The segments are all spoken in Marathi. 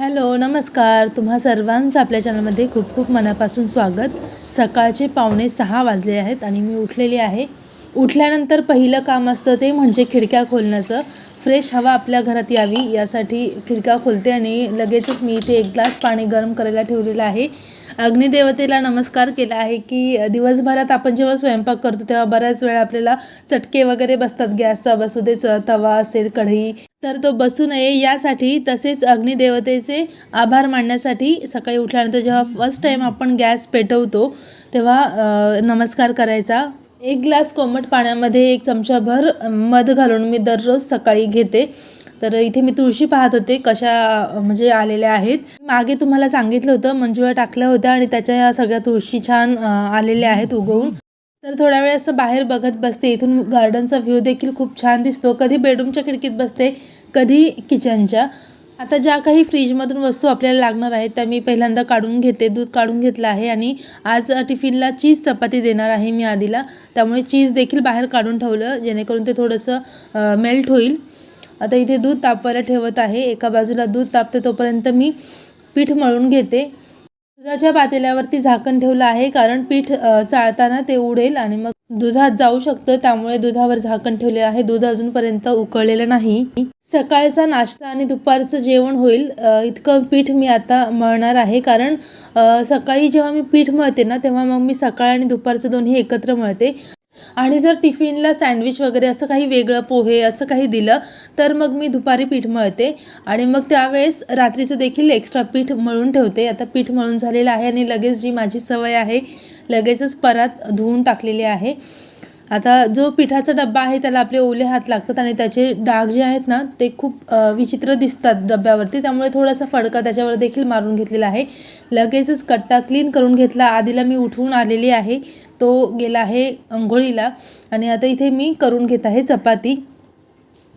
हॅलो नमस्कार. तुम्हा सर्वांचं आपल्या चॅनलमध्ये खूप खूप मनापासून स्वागत. सकाळचे पावणे सहा वाजले आहेत आणि मी उठलेली आहे. उठल्यानंतर पहिलं काम असतं ते म्हणजे खिडक्या खोलण्याचं. फ्रेश हवा आपल्या घरात यावी यासाठी खिडक्या खोलते आणि लगेचच मी इथे एक ग्लास पाणी गरम करायला ठेवलेलं आहे. अग्निदेवतेला नमस्कार केला आहे की दिवसभरात आपण जेव्हा स्वयंपाक करतो तेव्हा बऱ्याच वेळा आपल्याला चटके वगैरे बसतात. गॅसचा बसू देचं तवा असेल कढई तर तो बसू नये यासाठी तसेच अग्निदेवतेचे आभार मानण्यासाठी सकाळी उठल्यानंतर जेव्हा फर्स्ट टाईम आपण गॅस पेटवतो तेव्हा नमस्कार करायचा. एक ग्लास कोमट पाण्यामध्ये एक चमचाभर मध घालून मी दररोज सकाळी घेते. तर इथे मी तुळशी पाहत होते कशा म्हणजे आलेल्या आहेत. मागे तुम्हाला सांगितलं होतं मंजुळा टाकल्या होत्या आणि त्याच्या या सगळ्या तुळशी छान आलेल्या आहेत उगवून. तर थोड्या वेळ असं बाहेर बघत बसते. इथून गार्डनचा व्ह्यू देखील खूप छान दिसतो. कधी बेडरूमच्या खिडकीत बसते कधी किचनच्या. आता ज्या काही फ्रीजमधून वस्तू आपल्याला लागणार आहेत त्या मी पहिल्यांदा काढून घेते दूध काढून घेतलं आहे आणि आज टिफिनला चीज चपाती देणार आहे मी आधीला. त्यामुळे चीज देखील बाहेर काढून ठेवलं जेणेकरून ते थोडंसं मेल्ट होईल. आता इथे दूध तापवायला ठेवत आहे एका बाजूला दूध तापते तोपर्यंत मी पीठ मळून घेते. दुधाच्या पातेल्यावरती झाकण ठेवलं आहे कारण पीठ चाळताना ते उडेल आणि मग दुधात जाऊ शकतं त्यामुळे दुधावर झाकण ठेवले आहे. दूध अजूनपर्यंत उकळलेलं नाही. सकाळचा नाश्ता आणि दुपारचं जेवण होईल इतकं पीठ मी आता मळणार आहे. कारण सकाळी जेव्हा मी पीठ मळते ना तेव्हा मग मी सकाळ आणि दुपारचं दोन्ही एकत्र मळते. आणि जर टिफिनला सँडविच वगैरे असं काही वेगळं पोहे असं काही दिलं तर मग मी दुपारी पीठ मळते. आणि मग त्यावेळेस रात्रीचं देखील एक्स्ट्रा पीठ मळून ठेवते. आता पीठ मळून झालेलं आहे आणि लगेच जी माझी सवय आहे लगेचच परत धुवून टाकलेली आहे. आता जो पिठाचा डब्बा आहे त्याला आपले ओले हात लागतात आणि त्याचे डाग जे आहेत ना ते खूप विचित्र दिसतात डब्यावरती. त्यामुळे थोडासा फडका त्याच्यावर देखील मारून घेतलेला आहे. लगेचच कट्टा क्लीन करून घेतला. आधीला मी उठवून आलेली आहे. तो गेला आहे अंघोळीला. आणि आता इथे मी करून घेत आहे चपाती.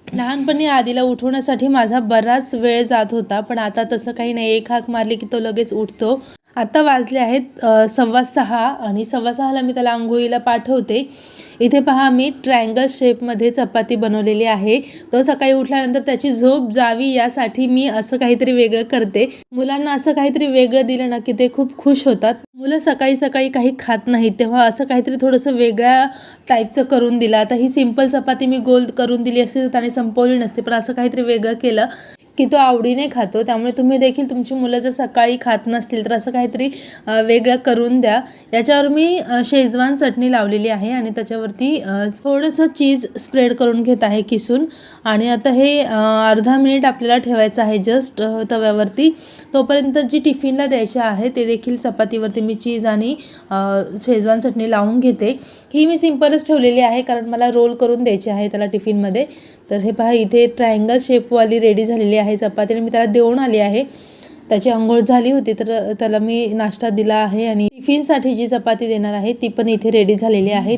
लहानपणी आधीला उठवण्यासाठी माझा बराच वेळ जात होता पण आता तसं काही नाही. एक हाक मारली की तो लगेच उठतो. आता वाजले आहेत सव्वा सहा आणि सव्वा सहाला मी त्याला आंघोळीला पाठवते. इथे पहा मी ट्रायंगल शेपमध्ये चपाती बनवलेली आहे. तो सकाळी उठल्यानंतर त्याची झोप जावी यासाठी मी असं काहीतरी वेगळं करते. मुलांना असं काहीतरी वेगळं दिलं ना की ते खूप खुश होतात. मुलं सकाळी सकाळी काही खात नाहीत तेव्हा असं काहीतरी थोडंसं वेगळ्या टाईपचं करून दिलं. आता ही सिंपल चपाती मी गोल करून दिली असते तर त्याने संपवली नसते पण असं काहीतरी वेगळं केलं. की तो आवडीने खातो. त्यामुळे तुम्ही देखील तुमची मुलं जर सकाळी खात नसतील तर असं काहीतरी वेगळं करून द्या. याच्यावर मी शेजवान चटणी लावलेली आहे आणि त्याच्यावरती थोडंसं चीज स्प्रेड करून घेत आहे किसून. आणि आता हे अर्धा मिनिट आपल्याला ठेवायचं आहे जस्ट तव्यावरती. तोपर्यंत जी टिफिनला द्यायची आहे ते देखील चपातीवरती मी चीज आणि शेजवान चटणी लावून घेते. ही मी सिम्पलच ठेवलेली आहे कारण मला रोल करून द्यायची आहे त्याला टिफिनमध्ये. तर हे पहा इथे ट्रायंगल शेपवाली रेडी झालेली आहे चपाती आणि मी त्याला देऊन आली आहे. त्याची आंघोळ झाली होती तर त्याला मी नाश्ता दिला आहे आणि टिफिनसाठी जी चपाती देणार आहे ती पण इथे रेडी झालेली आहे.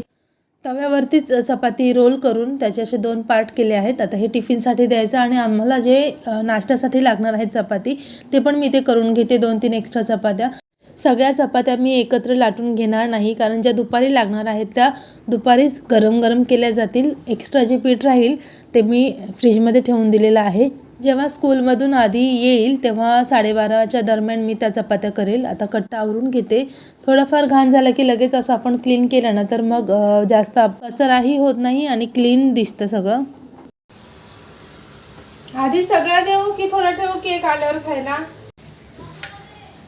तव्यावरतीच चपाती रोल करून त्याचे असे दोन पार्ट केले आहेत. आता हे टिफिनसाठी द्यायचं आणि आम्हाला जे नाश्त्यासाठी लागणार आहेत चपाती ते पण मी ते करून घेते दोन तीन एक्स्ट्रा चपात्या. सगळ्या चपात्या मी एकत्र लाटून घेणार नाही कारण ज्या दुपारी लागणार आहेत त्या दुपारीच गरम गरम केल्या जातील. एक्स्ट्रा जे पीठ राहील ते मी फ्रीजमध्ये ठेवून दिलेलं आहे. जेव्हा स्कूलमधून आधी येईल तेव्हा साडेबाराच्या दरम्यान मी त्या चपात्या करेल. आता कट्टा आवरून घेते. थोडाफार घाण झाला की लगेच असं आपण क्लीन केलं ना तर मग जास्त पसराही होत नाही आणि क्लीन दिसतं सगळं. आधी सगळं देऊ की थोडं ठेवू केक आल्यावर खायला?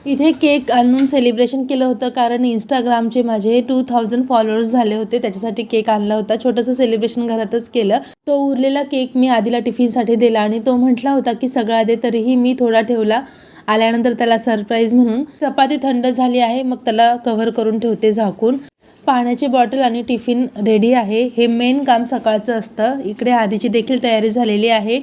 इथे केक आणून सेलिब्रेशन केलं होतं कारण इंस्टाग्रामचे माझे टू थाउजंड फॉलोअर्स झाले होते त्याच्यासाठी केक आणला होता. छोटंसं सेलिब्रेशन घरातच केलं. तो उरलेला केक मी आधीला टिफिनसाठी दिला आणि तो म्हटला होता की सगळा दे तरीही मी थोडा ठेवला. आल्यानंतर त्याला सरप्राईज म्हणून चपाती थंड झाली आहे मग त्याला कव्हर करून ठेवते झाकून. पाण्याची बॉटल आणि टिफिन रेडी आहे. हे मेन काम सकाळचं असतं. इकडे आधीची देखील तयारी झालेली आहे.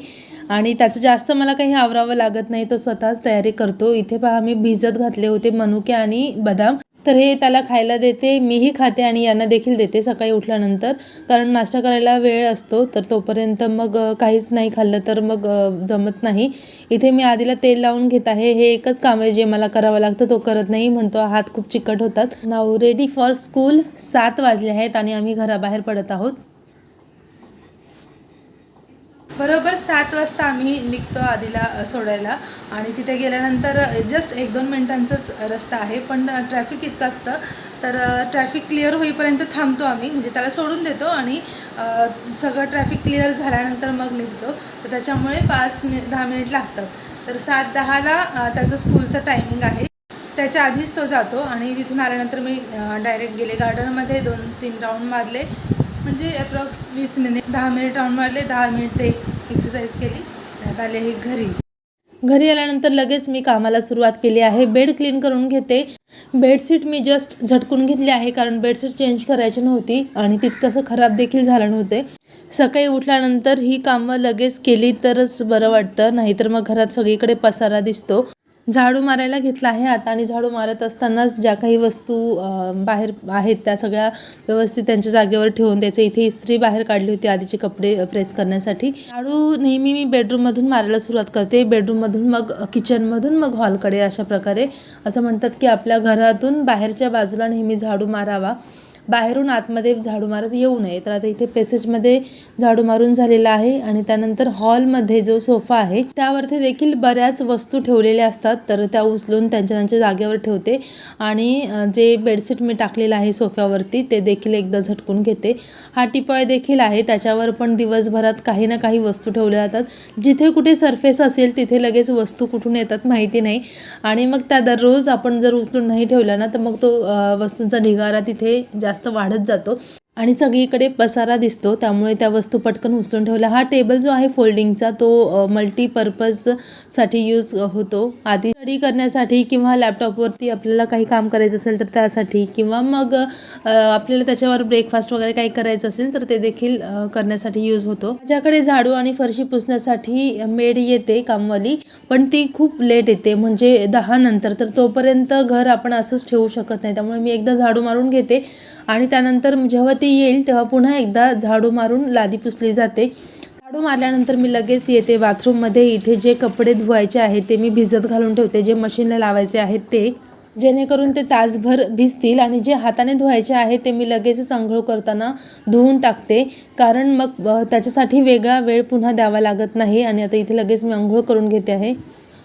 आणि त्याचं जास्त मला काही आवरावं लागत नाही तो स्वतःच तयारी करतो. इथे पहा मी भिजत घातले होते मनुके आणि बदाम. तर हे त्याला खायला देते मीही खाते आणि यांना देखील देते सकाळी उठल्यानंतर. कारण नाश्ता करायला वेळ असतो तर तोपर्यंत मग काहीच नाही खाल्लं तर मग जमत नाही. इथे मी आधीला तेल लावून घेत आहे. हे एकच काम आहे जे मला करावं लागतं तो करत नाही. म्हणतो हात खूप चिकट होतात. नाव रेडी फॉर स्कूल सात वाजले आहेत आणि आम्ही घराबाहेर पडत आहोत. बरोबर सात वाजता आम्ही निघतो आधीला सोडायला. आणि तिथे गेल्यानंतर जस्ट एक दोन मिनटांचाच रस्ता आहे. पण ट्रॅफिक इतकं असतं. तर ट्रॅफिक क्लिअर होईपर्यंत थांबतो आम्ही. म्हणजे त्याला सोडून देतो आणि सगळं ट्रॅफिक क्लिअर झाल्यानंतर मग निघतो. तर त्याच्यामुळे पाच मि दहा मिनिट लागतात. तर सात दहाला त्याचं स्कूलचं टायमिंग आहे. त्याच्या आधीच तो जातो. आणि तिथून आल्यानंतर मी डायरेक्ट गेले. गार्डनमध्ये दोन तीन राऊंड मारले. म्हणजे अप्रॉक्स वीस मिनिट दहा मिनिट राऊंड मारले दहा मिनिट ते एक्सरसाइज केली. त्यात आले हे घरी. घरी आल्यानंतर लगेच मी कामाला सुरुवात केली आहे. बेड क्लीन करून घेते. बेडशीट मी जस्ट झटकून घेतली आहे कारण बेडशीट चेंज करायची नव्हती आणि तितकंसं खराब देखील झालं नव्हते. सकाळी उठल्यानंतर ही कामं लगेच केली तरच बरं वाटतं. नाहीतर मग घरात सगळीकडे पसारा दिसतो. झाडू मारायला घेतला आहे आता आणि झाडू मारत असतानाच ज्या काही वस्तू बाहेर आहेत त्या सगळ्या व्यवस्थित त्यांच्या जागेवर ठेवून त्याचे इथे इस्त्री बाहेर काढली होती आधीचे कपडे प्रेस करण्यासाठी. झाडू नेहमी मी बेडरूममधून मारायला सुरुवात करते. बेडरूममधून मग किचनमधून मग हॉलकडे अशा प्रकारे. असं म्हणतात की आपल्या घरातून बाहेरच्या बाजूला नेहमी झाडू मारावा. बाहेरून आतमध्ये झाडू मारत येऊ नये. तर आता इथे पेसेजमध्ये झाडू मारून झालेला आहे आणि त्यानंतर हॉलमध्ये जो सोफा आहे त्यावरती देखील बऱ्याच वस्तू ठेवलेल्या असतात. तर त्या उचलून त्यांच्या त्यांच्या जागेवर ठेवते आणि जे बेडशीट मी टाकलेलं आहे सोफ्यावरती ते देखील एकदा झटकून घेते. हा टिपॉय देखील आहे. त्याच्यावर पण दिवसभरात काही ना काही वस्तू ठेवल्या जातात. जिथे कुठे सरफेस असेल तिथे लगेच वस्तू कुठून येतात माहिती नाही. आणि मग त्या दररोज आपण जर उचलून नाही ठेवला ना तर मग तो वस्तूंचा ढिगारा तिथे जास्त जास्त वाढत जातो. आणि सगळीकडे पसारा दिसतो त्यामुळे त्या वस्तू पटकन उचलून ठेवल्या. हा टेबल जो आहे फोल्डिंगचा तो मल्टीपर्पजसाठी यूज होतो. आधी स्टडी करण्यासाठी किंवा लॅपटॉपवरती आपल्याला काही काम करायचं असेल तर त्यासाठी किंवा मग आपल्याला त्याच्यावर ब्रेकफास्ट वगैरे काही करायचं असेल तर ते देखील करण्यासाठी यूज होतो. माझ्याकडे झाडू आणि फरशी पुसण्यासाठी मेड येते कामवाली पण ती खूप लेट येते म्हणजे दहा नंतर. तर तोपर्यंत घर आपण असंच ठेवू शकत नाही. त्यामुळे मी एकदा झाडू मारून घेते आणि त्यानंतर जेव्हा ती येईल तेव्हा पुन्हा एकदा झाडू मारून लादी पुसली जाते. झाडू मारल्यानंतर मी लगेच येते बाथरूममध्ये. इथे जे कपडे धुवायचे आहेत ते मी भिजत घालून ठेवते. जे मशीनला लावायचे आहेत ते. जेणेकरून ते तासभर भिजतील आणि जे हाताने धुवायचे आहे ते मी लगेचच आंघोळ करताना धुवून टाकते. कारण मग त्याच्यासाठी वेगळा वेळ पुन्हा द्यावा लागत नाही आणि आता इथे लगेच मी आंघोळ करून घेते आहे.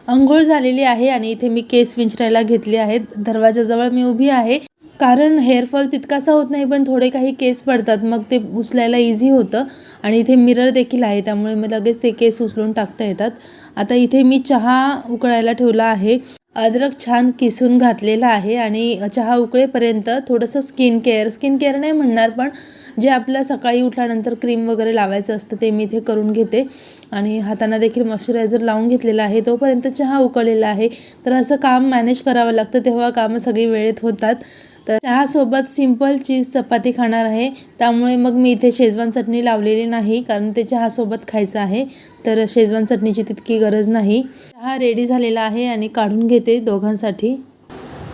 आंघोळ झालेली आहे आणि इथे मी केस विंचरायला घेतले आहेत. दरवाजाजवळ मी उभी आहे. कारण हेअरफॉल तितकासा होत नाही पण थोडे काही केस पडतात. मग ते उचलायला इझी होतं. आणि इथे मिरर देखील आहे त्यामुळे मग लगेच ते केस उचलून टाकता येतात. आता इथे मी चहा उकळायला ठेवला आहे. अद्रक छान किसून घातलेला आहे आणि चहा उकळेपर्यंत थोडंसं स्किन केअर स्किन केअर नाही म्हणणार पण जे आपलं सकाळी उठल्यानंतर क्रीम वगैरे लावायचं असतं ते मी इथे करून घेते. आणि हातांना देखील मॉइश्चरायझर लावून घेतलेला आहे. तोपर्यंत चहा उकळलेला आहे. तर असं काम मॅनेज करावं लागतं तेव्हा कामं सगळी वेळेत होतात. तर चहासोबत सिंपल चीज चपाती खाणार आहे. त्यामुळे मग मी इथे शेजवान चटणी लावलेली नाही कारण ते चहासोबत खायचं आहे. तर शेजवान चटणीची तितकी गरज नाही. चहा रेडी झालेला आहे आणि काढून घेते दोघांसाठी.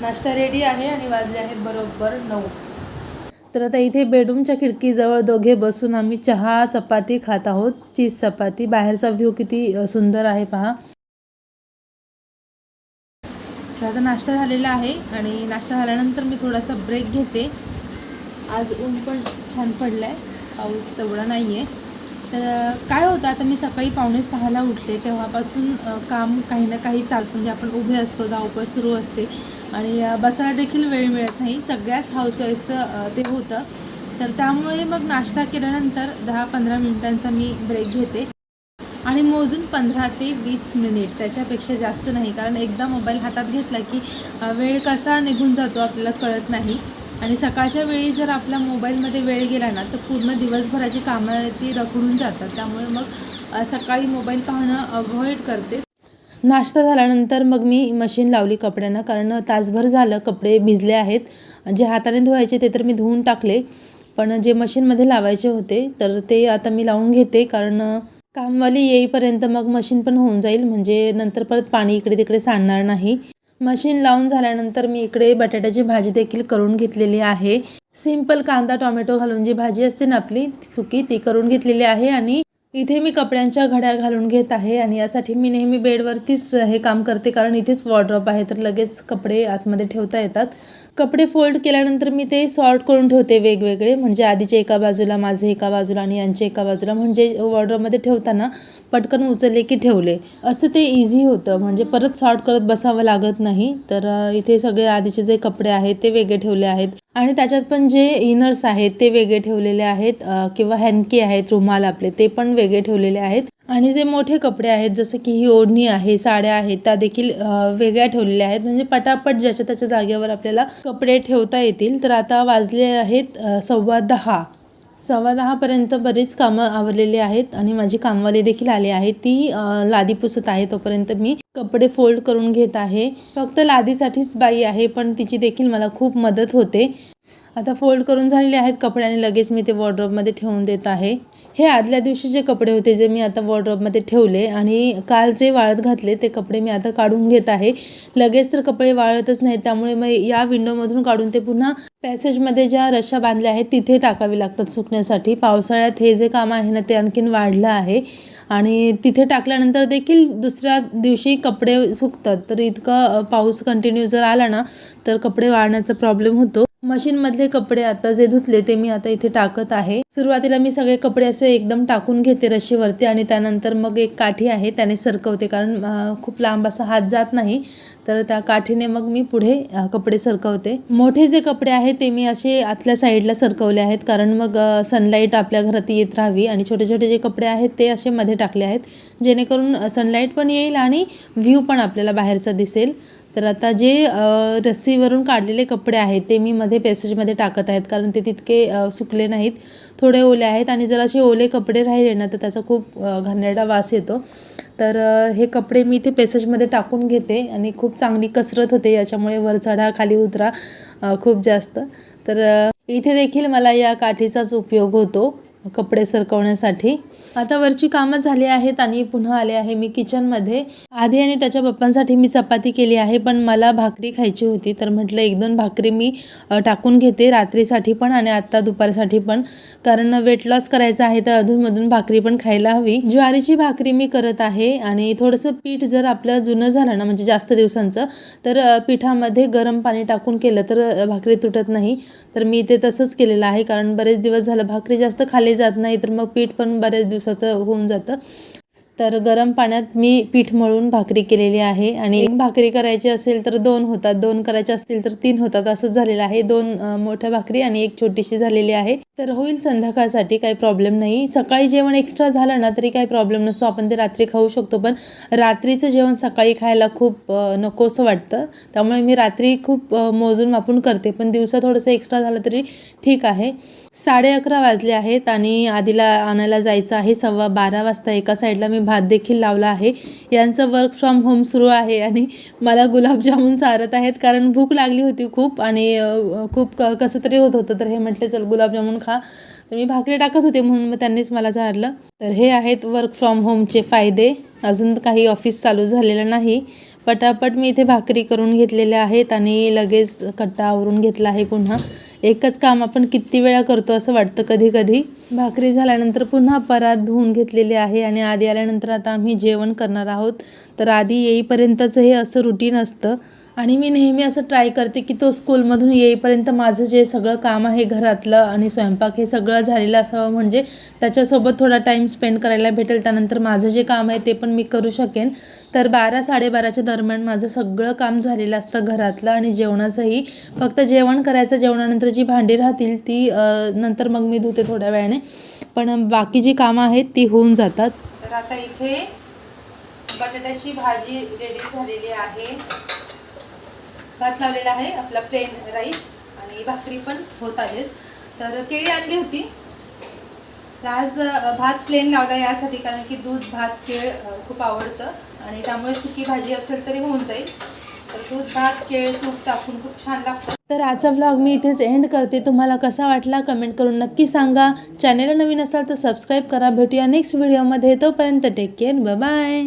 नाश्ता रेडी आहे आणि वाजले आहेत बरोबर नऊ. तर आता इथे बेडरूमच्या खिडकीजवळ दोघे बसून आम्ही चहा चपाती खात आहोत. चीज चपाती. बाहेरचा व्ह्यू किती सुंदर आहे पहा. तर आता नाश्ता झालेला आहे आणि नाश्ता झाल्यानंतर मी थोडासा ब्रेक घेते. आज ऊन पण छान पडलं आहे पाऊस तेवढा नाही आहे तर काय होतं आता मी सकाळी पावणे सहाला उठले. तेव्हापासून काम काही ना काही चालतं म्हणजे आपण उभे असतो धावपळ सुरू असते. आणि बसायला देखील वेळ मिळत नाही. सगळ्याच हाऊसवाईफचं ते होतं. तर त्यामुळे मग नाश्ता केल्यानंतर दहा पंधरा मिनिटांचा मी ब्रेक घेते. आणि मोजून पंधरा ते वीस मिनिट त्याच्यापेक्षा जास्त नाही. कारण एकदा मोबाईल हातात घेतला की वेळ कसा निघून जातो आपल्याला कळत नाही. आणि सकाळच्या वेळी जर आपल्या मोबाईलमध्ये वेळ गेला ना तर पूर्ण दिवसभराची कामं ती रखडून जातात. त्यामुळे मग सकाळी मोबाईल पाहणं अवॉइड करते. नाश्ता झाल्यानंतर मग मी मशीन लावली कपड्यांना कारण तासभर झालं कपडे भिजले आहेत. जे हाताने धुवायचे ते तर मी धुवून टाकले. पण जे मशीनमध्ये लावायचे होते तर ते आता मी लावून घेते. कारण कामवाली येईपर्यंत मग मशीन पण होऊन जाईल म्हणजे नंतर परत पाणी इकडे तिकडे सांडणार नाही. मशीन लावून झाल्यानंतर मी इकडे बटाट्याची भाजी देखील करून घेतलेली आहे. सिंपल कांदा टोमॅटो घालून जी भाजी असते ना आपली सुकी ती करून घेतलेली आहे आणि इथे मी कपड्यांच्या घड्या घालून घेत आहे आणि यासाठी मी नेहमी बेडवरतीच हे काम करते कारण इथेच वॉर्ड्रॉप आहे तर लगेच कपडे आतमध्ये ठेवता येतात. कपडे फोल्ड केल्यानंतर मी ते सॉर्ट करून ठेवते वेगवेगळे म्हणजे आधीचे एका बाजूला माझे एका बाजूला आणि यांचे एका बाजूला म्हणजे वॉर्ड्रॉपमध्ये ठेवताना पटकन उचलले की ठेवले. असं ते इझी होतं म्हणजे परत सॉर्ट करत बसावं लागत नाही. तर इथे सगळे आधीचे जे कपडे आहेत ते वेगळे ठेवले आहेत. आणि त्याच्यात पण जे इनर्स आहेत ते वेगळे ठेवलेले आहेत किंवा हॅनकी आहेत रुमाल आपले ते पण वेगळे ठेवलेले आहेत. आणि जे मोठे कपडे आहेत जसं की ही ओढणी आहे साड्या आहेत त्या देखील वेगळ्या ठेवलेल्या आहेत. म्हणजे पटापट ज्याच्या त्याच्या जागेवर आपल्याला कपडे ठेवता येतील. तर आता वाजले आहेत सव्वा दहा. सव्वा दहापर्यंत बरीच कामं आवरलेली आहेत आणि माझी कामवाली देखील आली आहे. ती लादी पुसत आहे तोपर्यंत मी कपडे फोल्ड करून घेत आहे. फक्त लादीसाठीच बाई आहे पण तिची देखील मला खूप मदत होते. आता फोल्ड करून झालेले आहेत कपडे आणि लगेच मी ते वॉर्ड्रॉपमध्ये ठेवून देत आहे. हे आदल्या दिवशीचे कपडे होते जे मी आता वॉर्ड्रॉपमध्ये ठेवले आणि काल जे वाळत घातले ते कपडे मी आता काढून घेत आहे. लगेच तर कपडे वाळतच नाहीत त्यामुळे मग या विंडोमधून काढून ते पुन्हा पॅसेजमध्ये ज्या रश्या बांधल्या आहेत तिथे टाकावी लागतात सुकण्यासाठी. पावसाळ्यात हे जे काम आहे ना ते आणखीन वाढलं आहे आणि तिथे टाकल्यानंतर देखील दुसऱ्या दिवशी कपडे सुकतात. तर इतका पाऊस कंटिन्यू जर आला ना तर कपडे वाळण्याचा प्रॉब्लेम होतो. मशीनमधले कपडे आता जे धुतले ते मी आता इथे टाकत आहे. सुरुवातीला मी सगळे कपडे असे एकदम टाकून घेते रशीवरती आणि त्यानंतर मग एक काठी आहे त्याने सरकवते. कारण खूप लांब असा हात जात नाही. तर त्या काठीने मग मी पुढे कपडे सरकवते. मोठे जे कपडे आहेत ते मी असे आतल्या साईडला सरकवले आहेत. कारण मग सनलाईट आपल्या घरात येत राहावी आणि छोटे छोटे जे कपडे आहेत ते असे मध्ये टाकले आहेत. जेणेकरून सनलाईट पण येईल आणि व्ह्यू पण आपल्याला बाहेरचा दिसेल. तर आता जे रस्सीवरून काढलेले कपडे आहेत ते मी मध्ये पॅसेजमध्ये टाकत आहेत कारण ते तितके सुकले नाहीत. थोडे ओले आहेत आणि जर असे ओले कपडे राहिले ना तर त्याचा खूप घाणेरडा वास येतो. तर हे कपडे मी ते पॅसेजमध्ये टाकून घेते आणि खूप चांगली कसरत होते याच्यामुळे वर चढा खाली उतरा खूप जास्त. तर इथे देखील मला या काठीचाच उपयोग होतो. कपडे सरकवण्यासाठी. आता वरची कामं झाली आहेत आणि पुन्हा आले आहे. मी किचनमध्ये आधी आणि त्याच्या पप्पांसाठी मी चपाती केली आहे पण मला भाकरी खायची होती. तर म्हटलं एक दोन भाकरी मी टाकून घेते रात्रीसाठी पण आणि आत्ता दुपारसाठी पण. कारण वेट लॉस करायचं आहे तर अधूनमधून भाकरी पण खायला हवी. ज्वारीची भाकरी मी करत आहे आणि थोडंसं पीठ जर आपलं जुनं झालं ना म्हणजे जास्त दिवसांचं तर पिठामध्ये गरम पाणी टाकून केलं तर भाकरी तुटत नाही. तर मी ते तसंच केलेलं आहे. कारण बरेच दिवस झालं भाकरी जास्त खाल्ली जात नाही तर मग पीठ पण बऱ्याच दिवसाचं होऊन जातं. तर गरम पाण्यात मी पीठ मळून भाकरी केलेली आहे. आणि एक भाकरी करायची असेल तर दोन होतात. दोन करायचे असतील तर तीन होतात. असंच झालेलं आहे. दोन मोठ्या भाकरी आणि एक छोटीशी झालेली आहे. तर होईल संध्याकाळसाठी काही प्रॉब्लेम नाही. सकाळी जेवण एक्स्ट्रा झालं ना तरी काही प्रॉब्लेम नसतो. आपण ते रात्री खाऊ शकतो. पण रात्रीचं जेवण सकाळी खायला खूप नकोसं वाटतं. त्यामुळे मी रात्री खूप मोजून मापून करते. पण दिवसा थोडंसं एक्स्ट्रा झालं तरी ठीक आहे. साडे अकरा वाजले आहेत आणि आधीला आणायला जायचं आहे. सव्वा बारा वाजता एका साईडला मी भात देखील लावला आहे. यांचं वर्क फ्रॉम होम सुरू आहे आणि मला गुलाबजामून चारत आहेत कारण भूक लागली होती खूप आणि खूप क कसं तरी होत होतं. तर हे म्हटले चल गुलाबजामून खा. तर मी भाकरी टाकत होते म्हणून मग त्यांनीच मला चारलं तर हे आहेत वर्क फ्रॉम होमचे फायदे. अजून काही ऑफिस चालू झालेलं नाही. पटापट मी इथे भाकरी करून घेतलेल्या आहेत आणि लगेच कट्टा आवरून घेतला आहे पुन्हा. एकच काम आपण किती वेळा करतो असं वाटतं कधी कधी भाकरी झाल्यानंतर पुन्हा परात धुवून घेतलेली आहे आणि आधी आल्यानंतर आता आम्ही जेवण करणार आहोत. तर आधी येईपर्यंतचं हे असं रुटीन असतं. आणि मी नेहमी असं ट्राय करते की तो स्कूलमधून येईपर्यंत माझं जे सगळं काम आहे घरातलं आणि स्वयंपाक हे सगळं झालेलं असावं. म्हणजे त्याच्यासोबत थोडा टाईम स्पेंड करायला भेटेल. त्यानंतर माझं जे काम आहे ते पण मी करू शकेन. तर बारा साडेबाराच्या दरम्यान माझं सगळं काम झालेलं असतं घरातलं आणि जेवणाचंही. फक्त जेवण करायचं जेवणानंतर जी भांडी राहतील ती नंतर मग मी धुते थोड्या वेळाने. पण बाकी जी कामं आहेत ती होऊन जातात. तर आता इथे बटाट्याची भाजी रेडी झालेली आहे. भात लावलेला आहे आपला प्लेन राईस आणि भाकरी पण होत आहेत. तर केळी आणली होती. तर आज भात प्लेन लावला यासाठी कारण की दूध भात केळ खूप आवडतं आणि त्यामुळे सुकी भाजी असेल तरी होऊन जाईल. तर दूध भात केळ तूप टाकून खूप छान लागतं. तर आजचा व्लॉग मी इथेच एंड करते. तुम्हाला कसा वाटला कमेंट करून नक्की सांगा. चॅनलला नवीन असाल तर सबस्क्राईब करा. भेटूया नेक्स्ट व्हिडिओमध्ये तोपर्यंत टेक केअर बाय